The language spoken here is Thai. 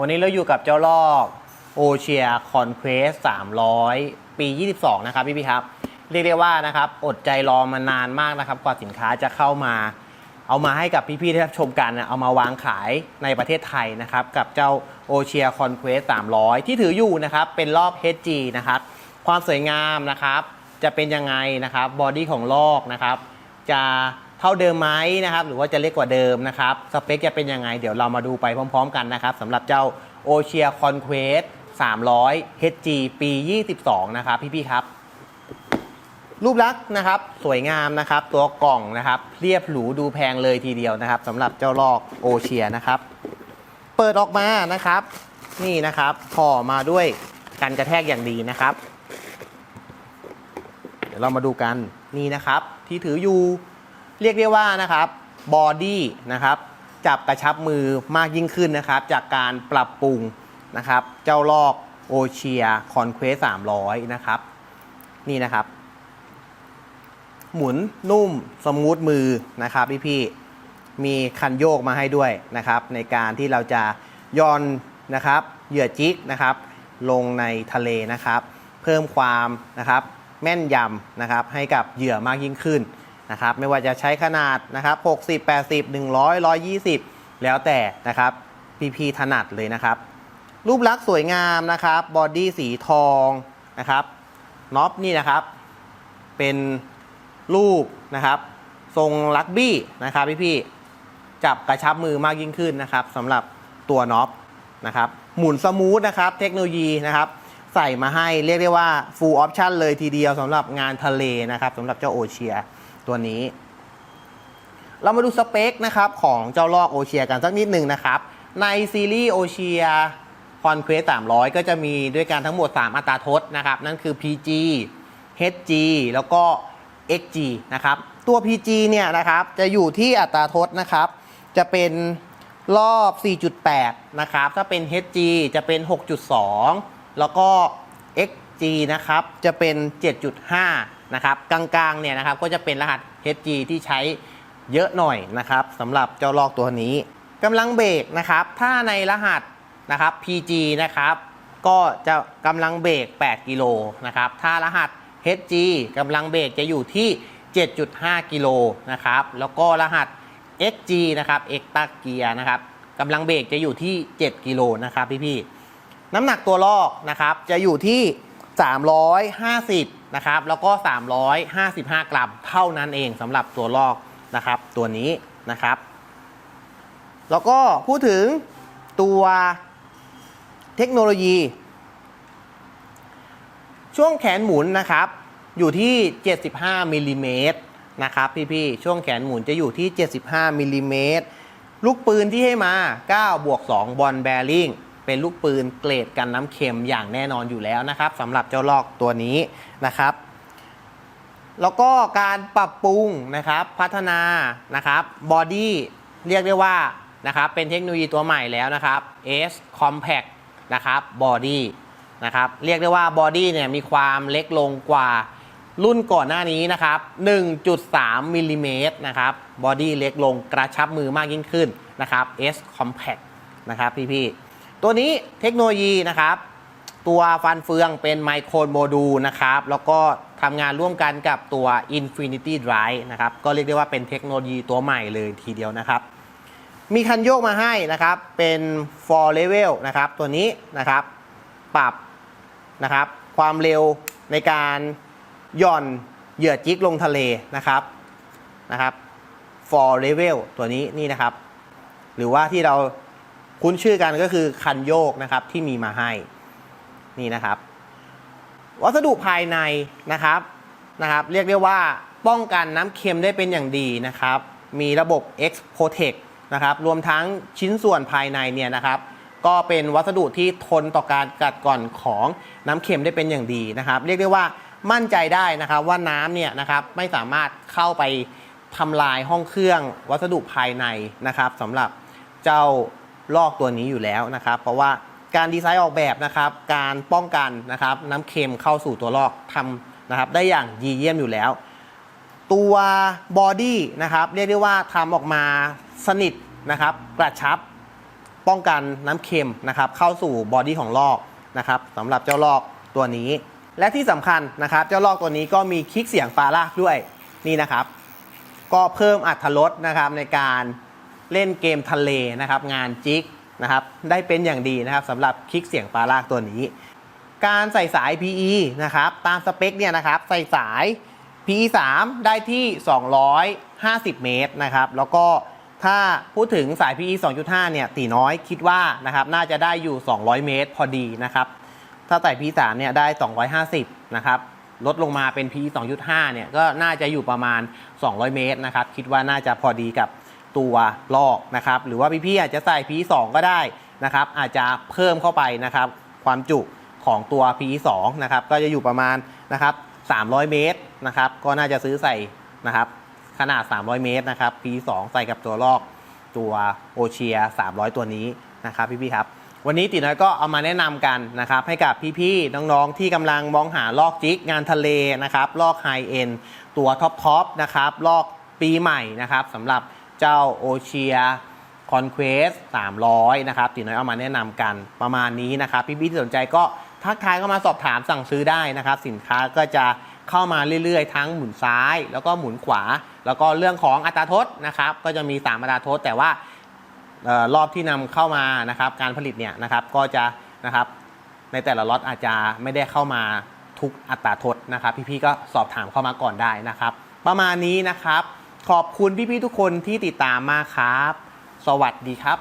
วันนี้เราอยู่กับเจ้าลอกโอเชียคอนเควส300 ปี 22 นะครับพี่พี่ครับ เรียกได้ว่านะครับ อดใจรอมานานมากนะครับ กว่าสินค้าจะเข้ามา เอามาให้กับพี่ๆที่รับชมกันนะเอามาวางขายในประเทศไทยนะครับ กับเจ้าโอเชียคอนเควส300 ที่ถืออยู่นะครับ เป็นรอบ HG นะครับ ความสวยงามนะครับ จะเป็นยังไงนะครับบอดี้ของลอกนะครับ จะ เท่าเดิมไหมนะครับหรือว่าจะเล็กกว่าเดิมนะครับสเปคจะเป็นยังไง เดี๋ยวเรามาดูไปพร้อม ๆ กันนะครับสำหรับเจ้าโอเชียคอนเควส300 HG ปี 22 นะครับพี่ๆครับ รูปลักษณ์นะครับสวยงามนะครับ ตัวกล่องนะครับ เรียบหรูดูแพงเลยทีเดียวนะครับสำหรับเจ้าลอกโอเชียนะครับ เปิดออกมานะครับ นี่นะครับห่อมาด้วยกันกระแทกอย่างดีนะครับ เดี๋ยวเรามาดูกันนี่นะครับ ที่ถืออยู่ เรียกได้ว่านะครับบอดี้นะครับจับกระชับมือมากยิ่งขึ้นนะครับ จากการปรับปรุงนะครับ เจ้าลอกโอเชียคอนเควส300นะครับ นี่นะครับ หมุนนุ่มสมูทมือนะครับพี่พี่มีคันโยกมาให้ด้วยนะครับ ในการที่เราจะย่อนนะครับเหยื่อจิกนะครับ ลงในทะเลนะครับ เพิ่มความนะครับแม่นยำนะครับ ให้กับเหยื่อมากยิ่งขึ้น นะครับไม่ว่าจะใช้ขนาดนะครับ60 80 100 120 แล้วแต่นะครับพี่พี่ๆถนัดเลยนะครับ รูปลักษณ์สวยงามนะครับบอดี้สีทองนะครับน็อปนี่นะครับ เป็นรูปนะครับ ทรงลักบี้นะครับพี่ๆจับกระชับมือมากยิ่งขึ้นนะครับสำหรับตัวน็อปนะครับหมุนสมูทนะครับเทคโนโลยีนะครับใส่มาให้เรียกได้ว่า full option เลยทีเดียวสำหรับงานทะเลนะครับสำหรับเจ้าโอเชีย ตัวนี้ เรามาดูสเปคนะครับของเจ้าลอกโอเชียกันสักนิดหนึ่งนะครับ ในซีรีส์โอเชียคอนเควส300 ก็จะมีด้วยกันทั้งหมด 3 อัตราทดนะครับ นั่นคือ PG HG แล้วก็ XG นะครับ ตัว PG เนี่ยนะครับ จะอยู่ที่อัตราทดนะครับ จะเป็นรอบ 4.8 นะครับ ถ้าเป็น HG จะเป็น 6.2 แล้วก็ XG นะครับ จะเป็น 7.5 นะครับกลางๆเนี่ยนะครับก็จะเป็นรหัส HG ที่ใช้เยอะหน่อยนะครับสำหรับเจ้าลอกตัวนี้กำลังเบรกนะครับถ้าในรหัสนะครับ PG นะครับก็จะกำลังเบรก 8 กิโลนะครับถ้ารหัส HG กำลังเบรกจะอยู่ที่ 7.5 กิโลนะครับแล้วก็รหัส XG นะครับ X ตาเกียนะครับกำลังเบรกจะอยู่ที่ 7 กิโลนะครับพี่ๆน้ำหนักตัวลอกนะครับจะอยู่ที่ 350 นะครับ แล้วก็ 355 กรัมเท่านั้นเองสำหรับตัวลอกนะครับ ตัวนี้นะครับ แล้วก็พูดถึงตัวเทคโนโลยี ช่วงแขนหมุนนะครับ อยู่ที่ 75มิลลิเมตรนะครับพี่ๆช่วงแขนหมุนจะอยู่ที่ 75มิลลิเมตรลูกปืนที่ให้มา 9 บวก 2 บอลแบริ่ง เป็นลูกปืนเกรดกันน้ำเค็มอย่างแน่นอนอยู่แล้วนะครับสำหรับเจ้าลอกตัวนี้นะครับ แล้วก็การปรับปรุงนะครับพัฒนานะครับบอดี้เรียกได้ว่านะครับเป็นเทคโนโลยีตัวใหม่แล้วนะครับ S Compact นะครับบอดี้นะครับเรียกได้ว่าบอดี้เนี่ยมีความเล็กลงกว่ารุ่นก่อนหน้านี้นะครับ 1.3มิลลิเมตรนะครับบอดี้เล็กลงกระชับมือมากยิ่งขึ้นนะครับ S Compact นะครับพี่ๆ ตัวนี้เทคโนโลยีนะครับ ตัวฟันเฟืองเป็นไมโครโมดูลนะครับ แล้วก็ทำงานร่วมกันกับตัว Infinity Drive นะครับ ก็เรียกได้ว่าเป็นเทคโนโลยีตัวใหม่เลยทีเดียวนะครับ มีคันโยกมาให้นะครับ เป็น4 level นะครับ ตัวนี้นะครับ ปรับนะครับ ความเร็วในการหย่อนเหยื่อจิกลงทะเลนะครับนะครับ4 level ตัวนี้นี่นะครับ หรือว่าที่เรา คุ้นชื่อกันก็คือคันโยกนะครับที่มีมาให้นี่นะครับ วัสดุภายในนะครับนะครับ เรียกได้ว่าป้องกันน้ำเค็มได้เป็นอย่างดีนะครับ มีระบบ X Protect นะครับรวมทั้งชิ้นส่วนภายในเนี่ยนะครับ ก็เป็นวัสดุที่ทนต่อการกัดกร่อนของน้ำเค็มได้เป็นอย่างดีนะครับ เรียกได้ว่ามั่นใจได้นะครับว่าน้ำเนี่ยนะครับไม่สามารถเข้าไปทำลายห้องเครื่องวัสดุภายในนะครับสำหรับเจ้า ลอกตัวนี้อยู่แล้วนะครับ เพราะว่าการดีไซน์ออกแบบนะครับ การป้องกันนะครับ น้ำเค็มเข้าสู่ตัวลอกทำนะครับ ได้อย่างดีเยี่ยมอยู่แล้ว ตัวบอดี้นะครับเรียกได้ว่าทำออกมาสนิทนะครับ กระชับป้องกันน้ำเค็มนะครับ เข้าสู่บอดี้ของลอกนะครับสำหรับเจ้าลอกตัวนี้ และที่สำคัญนะครับ เจ้าลอกตัวนี้ก็มีคลิกเสียงฟาลากด้วยนี่นะครับ ก็เพิ่มอัตรสนะครับในการ เล่นเกมทะเลนะครับ งานจิกนะครับได้เป็นอย่างดีนะครับสำหรับคลิกเสียงปลาลากตัวนี้ การใส่สาย PE นะครับตามสเปคเนี่ยนะครับใส่สาย PE 3ได้ที่ 250 เมตรนะครับแล้วก็ถ้าพูดถึงสาย PE 2.5 เนี่ยตีน้อยคิดว่านะครับน่าจะได้อยู่ 200 เมตรพอดีนะครับถ้าใส่ PE 3เนี่ยได้ 250 นะครับลดลงมาเป็น PE 2.5 เนี่ยก็น่าจะอยู่ประมาณ 200 เมตรนะครับคิดว่าน่าจะพอดีกับ ตัวลอกนะครับ หรือว่าพี่ๆอาจจะใส่ PE 2 ก็ได้นะครับ อาจจะเพิ่มเข้าไปนะครับ ความจุของตัว PE 2 นะครับ ก็จะอยู่ประมาณนะครับ300 เมตรนะครับ ก็น่าจะซื้อใส่นะครับ ขนาด 300 เมตรนะครับ PE 2 ใส่กับตัวลอกตัวโอเชีย 300 ตัวนี้นะครับพี่ๆครับ วันนี้ติน้อยก็เอามาแนะนำกันนะครับ ให้กับพี่ๆน้องๆที่กำลังมองหาลอกจิกงานทะเลนะครับ ลอกไฮเอ็นตัวท็อปท็อปนะครับ ลอกปีใหม่นะครับสำหรับ เจ้าโอเชียคอนเควส300 นะครับติน้อยเอามาแนะนำกันประมาณนี้นะครับพี่ๆที่สนใจก็ทักทายเข้ามาสอบถามสั่งซื้อได้นะครับ สินค้าก็จะเข้ามาเรื่อยๆ ทั้งหมุนซ้าย แล้วก็หมุนขวา แล้วก็เรื่องของอัตราทดนะครับก็จะมี 3 อัตราทดแต่ว่าออรอบที่นำเข้ามานะครับการผลิตเนี่ยนะครับก็จะนะครับในแต่ละล็อตอาจจะไม่ได้เข้ามาทุกอัตราทดนะครับ พี่ๆก็สอบถามเข้ามาก่อนได้นะครับ ประมาณนี้นะครับ ขอบคุณพี่ๆทุกคนที่ติดตามมาครับ สวัสดีครับ